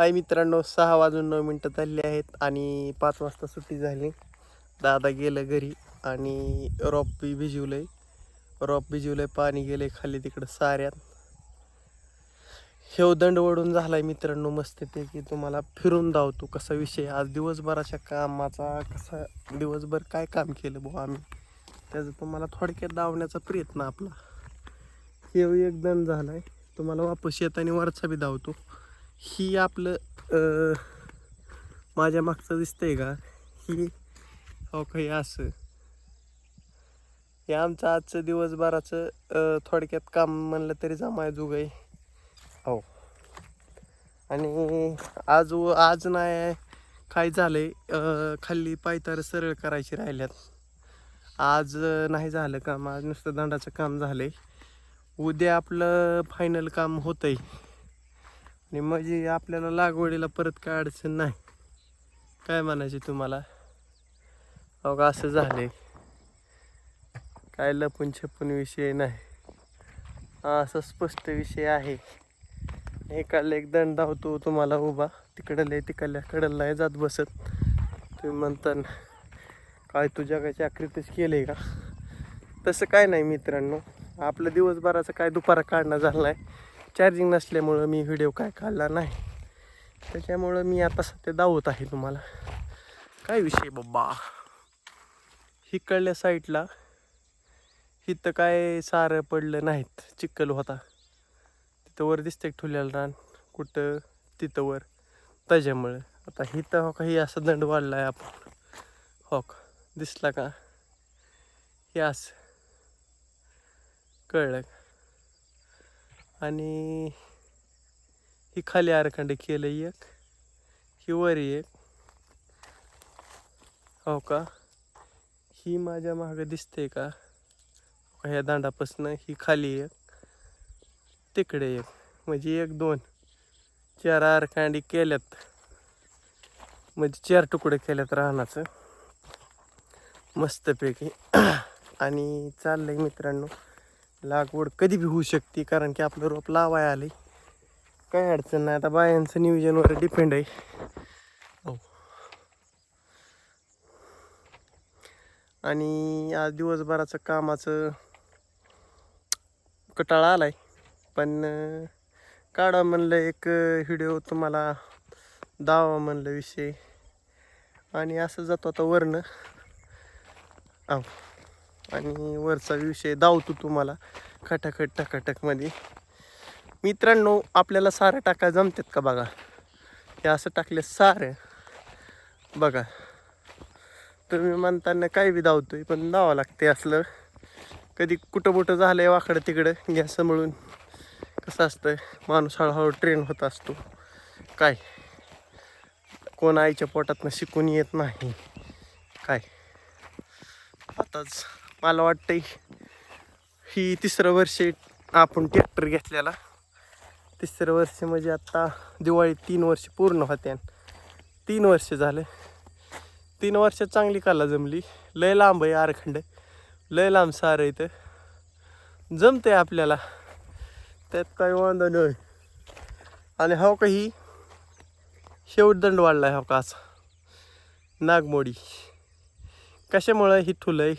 हाय मित्रांनो सहा वाजून नऊ मिनटं चालली आहेत आणि पाच वाजता सुट्टी झाली. दादा गेलं घरी आणि रॉप बी भिजवलंय. रॉप भिजवलंय पाणी गेलंय खाली तिकडं साऱ्यात. हेव दंड झाला झालाय मित्रांनो मस्तपैकी तुम्हाला फिरून धावतो कसा विषय. आज दिवसभराच्या कामाचा कसा दिवसभर काय काम केलं भाऊ आम्ही? त्याचं तुम्हाला थोडक्यात धावण्याचा प्रयत्न आपला. हेव एक दंड झालाय. तुम्हाला वापस येताना वरचा बी धावतो ही आपलं माझ्या मागचं दिसतंय का? ही हो काही असं. हे आमचं आजचं दिवसभराचं थोडक्यात काम म्हणलं तरी जमाय जुग आहे हो. आणि आज व- आज नाही काय झालंय अं, खाली पायतार सरळ करायची राहिल्यात. आज नाही झालं काम आज नुसतं दंडाचं काम झालंय. उद्या आपलं फायनल काम होतंय. आणि म्हणजे आपल्याला लागवडीला परत काय अडचण नाही. काय म्हणायचे तुम्हाला? अहो का असं झाले काय लपून छपून विषय नाही. असा स्पष्ट विषय आहे. एकाला एक दंड धावतो तुम्हाला उभा. तिकडलं आहे तिकडल्या कडलं जात बसत. तुम्ही म्हणता ना, काय तू जगाच्या आकृतीच केलंय का? तसं काय नाही मित्रांनो. आपलं दिवसभराचं काय दुपारा काढणं झालं नाही. चार्जिंग नसल्यामुळं मी व्हिडिओ काय काढला नाही. त्याच्यामुळं मी आता सध्या दावत आहे तुम्हाला. काय विषय बाबा? हिकडल्या साईडला इथं काय सारं पडलं नाहीत. चिखल होता. तिथं वर दिसतंय ठुल्याला रान. कुठं? तिथं वर. त्याच्यामुळं. आता हिथं हो का असं दंड वाढला आहे आपण. हो दिसला का? हे असं. कळलं का? आणि ही खाली आरखंड केलं एक. ही वर एक. हो का? ही माझ्या मागं दिसते का? ह्या दांडापासनं ही खाली एक. तिकडे एक. म्हणजे एक दोन. चार आरखांडी केल्यात. म्हणजे चार तुकडे केल्यात राहण्याचं मस्तपैकी. आणि चाललंय मित्रांनो. लागवड कधी बी होऊ शकते कारण की आपलं रोप लावाय आले काय अडचण नाही आता बायांचं नियोजनवर डिपेंड आहे. हो. आणि आज दिवसभराचं कामाचं कटाळा आलाय पण काढा म्हणलं एक व्हिडिओ तुम्हाला दावा म्हणलं विषय. आणि असं जातो आता वर्ण आहो आणि वरचा विषय दावतो तुम्हाला. खटाखट टकाटकमध्ये मित्रांनो आपल्याला सारं टाका जमतात का बघा? हे असं टाकले सारं. बघा. तुम्ही म्हणताना काय बी धावतोय पण धावावं लागते असलं. कधी कुठं कुठं झालंय वाकडं तिकडं गॅस मिळून. कसं असतं माणूस हळूहळू ट्रेन होत असतो. काय? कोण आईच्या पोटातनं शिकून येत नाही. काय? आताच. मला वाटतंय ही तिसरं वर्ष आपण ट्रॅक्टर घेतलेला. तिसरं वर्ष म्हणजे आत्ता दिवाळी तीन वर्ष पूर्ण होत्या. तीन वर्ष झाले. तीन वर्ष चांगली काला जमली. लय लांब आहे आरखंड. लय लांब सारं इथं. जमतंय आपल्याला. त्यात काही वांधा नाही. आणि हो? काही शेवटदंड वाढलाय हो का असा. नागमोडी. कशामुळं ही ठुलंय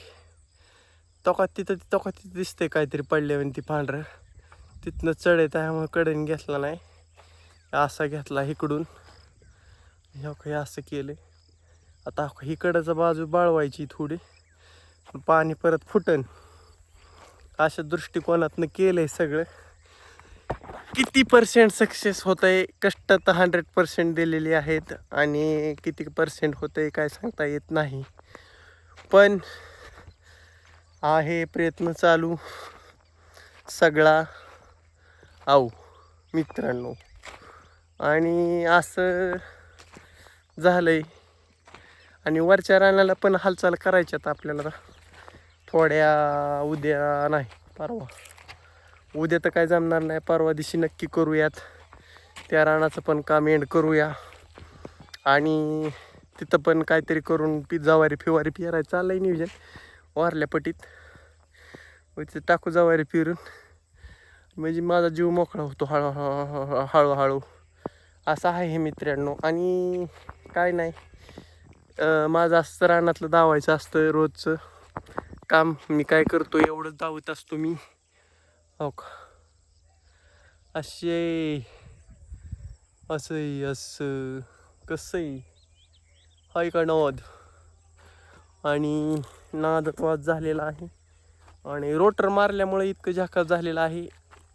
तोका तिथं तोका तिथं दिसतंय काहीतरी पडल्यावर ती पांढरं. तिथनं चढ त्यामुळे कडेने घेतला नाही. असा घेतला इकडून. ह्यो असं केलं आता इकडचं बाजू बाळवायची थोडी. पाणी परत फुटन. अशा दृष्टिकोनातनं केलंय सगळं. किती पर्सेंट सक्सेस होत आहे कष्ट तर हंड्रेड पर्सेंट दिलेली आहेत. आणि किती पर्सेंट होतं आहे काय सांगता येत नाही. पण आहे प्रयत्न चालू. सगळा आऊ मित्रांनो. आणि असं झालं आहे आणि वरच्या रानाला पण हालचाल करायच्यात आपल्याला. थोड्या उद्या नाही परवा. उद्या तर काय जमणार नाही परवा दिवशी नक्की करूयात. त्या रानाचं पण काम एंड करूया. आणि तिथं पण काहीतरी करून पि जवारी फिवारी फिरायचं आहे नियोजन. वारल्या पटीत. मग तिथं टाकू जवारी फिरून. म्हणजे माझा जीव मोकळा होतो हळूहळू हळूहळू. असं आहे हे मित्रांनो. आणि काय नाही. माझं असतं रानातलं धावायचं असतं रोजचं. काम मी काय करतो एवढंच धावत असतो मी. हो का? असे. असं असं. कसंही हाय का नाद आणि नादत्वास झालेला आहे. आणि रोटर मारल्यामुळे इतकं झाकास झालेलं आहे.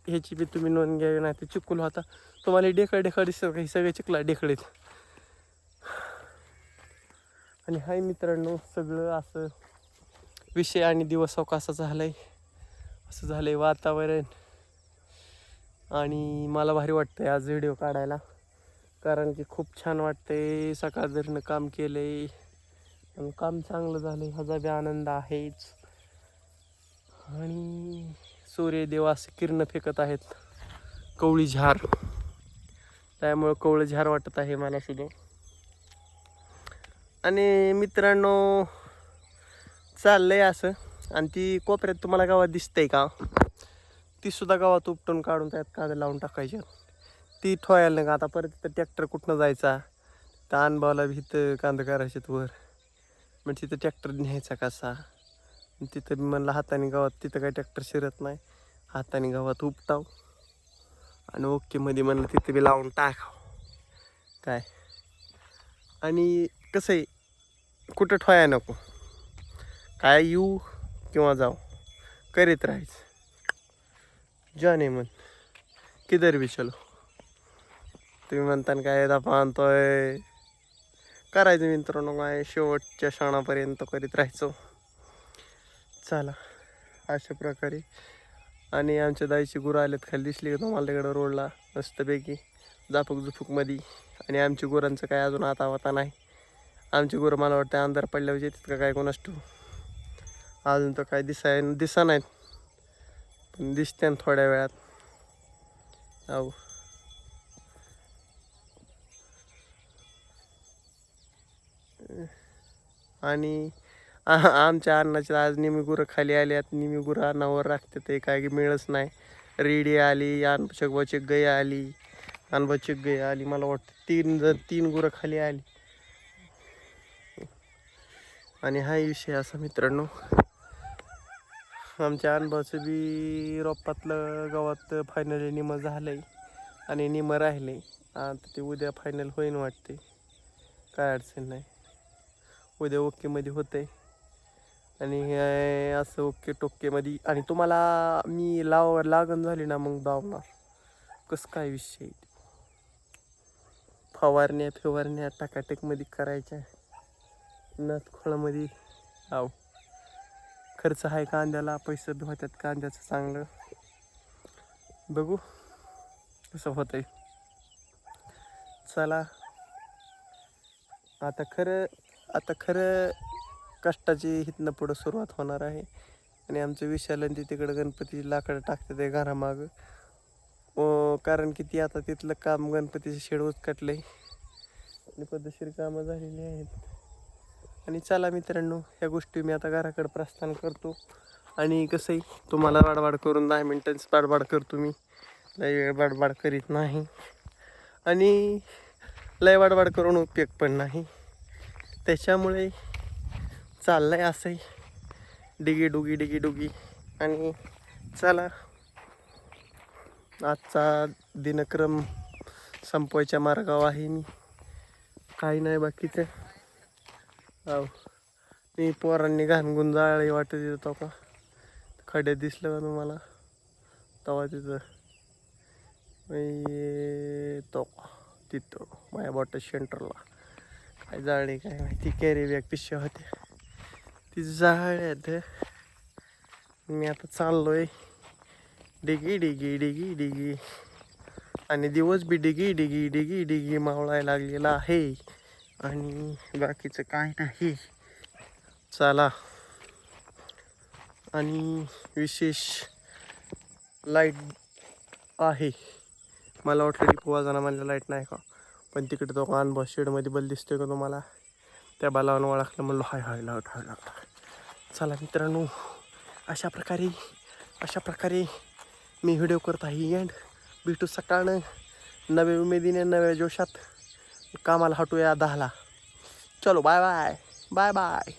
ह्याची बी तुम्ही नोंद घ्यावी नाही तर चिकुल होता. तुम्हाला डेखळ डेकड दिसत हे सगळे चिकला डेकडीत आणि हाय मित्रांनो सगळं असं विषय आणि दिवस अवकाशा झालाय. असं झालंय वातावरण. आणि मला भारी वाटतंय आज व्हिडिओ काढायला. कारण की खूप छान वाटतंय. सकाळ धरणं काम केलंय आणि काम चांगलं झालं ह्याचा बी आनंद आहेच. आणि सूर्यदेव असे किरण फेकत आहेत. कवळी झार. त्यामुळं कवळं झार वाटत आहे मला सुद्धा आणि मित्रांनो चाललंय असं. आणि ती कोपऱ्यात तुम्हाला गावात दिसतंय का? ती सुद्धा गावात उपटून काढून त्यात कांदा लावून टाकायच्या ती ठोयाला का आता परत ट्रॅक्टर कुठनं जायचा? त्या अनबावला भीत इथं कांदा करायचे वर. मग तिथं ट्रॅक्टर न्यायचा कसा? तिथं मी म्हणलं हाताने गावात तिथं काय ट्रॅक्टर शिरत नाही. हाताने गावात उपटाव. आणि ओके मध्ये म्हणलं तिथं बी लावून टाकाव. काय? आणि कसं आहे कुठं ठोया नको. काय येऊ किंवा जाऊ करीत राहायचं. जाने मन किधर बी चलो. तुम्ही म्हणताना काय दा आणतोय करायचं मित्रांनो काय शेवटच्या क्षणापर्यंत करीत राहायचो. चला अशा प्रकारे. आणि आमच्या दाईची गुरं आलेत खाली दिसली का तुम्हाला तिकडं रोडला? मस्तपैकी जाफूक जुफूकमध्ये आणि आमच्या गुरांचं काय अजून आता वाता नाही. आमची गुरं मला वाटतं अंधार पडल्यावर येतात का काय कोणास ठेवू अजून तर काय दिसाय दिसा नाहीत. पण दिसते ना थोड्या वेळात. अहो आणि आमच्या अन्नाच्या आज निमी गुरं खाली आली आहेत निमी गुरं अन्नावर राखते ते काय की मिळच नाही. रेडी आली अनबचक गई आली अनबचक गई आली. मला वाटतं तीन जर तीन गुरं खाली आली. आणि हा विषय असा मित्रांनो आमच्या अनुभवाचं बी रोपातलं गावात फायनली निमं झालंय आणि निमं राहिले आता ते उद्या फायनल होईन वाटते काय अडचण नाही. उद्या ओकेमध्ये होतंय. आणि हे असं ओके टोकेमध्ये. आणि तुम्हाला मी लाव लागण झाली ना मग दावणार कसं काय विषय आहे फवारण्या फिवारण्या टाकाटेकमध्ये करायच्या. नथ खोळामध्ये. आव. खर्च आहे कांद्याला पैसे बी होतात कांद्याचं चांगलं. बघू. कसं होतंय. चला. आता खरं आता खरं कष्टाची इथनं पुढं सुरुवात होणार आहे. आणि आमचं विशालन ते तिकडं गणपती लाकडं टाकतात ते घरामागं. कारण की ती आता तिथलं काम गणपतीचे शेड उचकटले आणि पद्धतशीर कामं झालेली आहेत. आणि चला मित्रांनो ह्या गोष्टी मी आता घराकडं प्रस्थान करतो. आणि कसंही तुम्हाला बाडबाड करून दहा मिनटांच बाडबाड करतो मी. लय वेळ बाडबाड करीत नाही. आणि लय बाडबाड करून उपयोग पण नाही. त्याच्यामुळे चाललं आहे असंही. डिगी डुगी डिगी डुगी. आणि चला आजचा दिनक्रम संपवायच्या मार्गावर आहे मी. काही नाही बाकीचं. हो मी पोरांनी घाणगुण जाळी वाटत येतो का? खडे दिसलं का तुम्हाला तेव्हा तिथं. मी तो तिथं. माझ्या बॉटल सेंटरला काय जाळे काय माहिती. कॅरी बॅग पिशव्या होत्या ती जाळ्यात मी आता चाललोय. डिगी डिगी डिगी डिगी. आणि दिवस बी डिगी डिगी डिगी डिगी मावळायला लागलेला आहे. आणि बाकीचं काय नाही. चला. आणि विशेष लाइट आहे. मला वाटलं की पोवाजाना म्हणलं लाइट नाही का? पण तिकडे तो बस शेडमध्ये बल दिसतोय का तुम्हाला? त्या बालावून ओळखलं म्हणलं हाय हाय लावट हाय लावट चला मित्रांनो अशा प्रकारे अशा प्रकारे मी व्हिडिओ करत आहे. अँड भेटू सकाळनं नव्या उमेदीने नव्या जोशात कामाला हटूया दहाला. चलो बाय बाय बाय बाय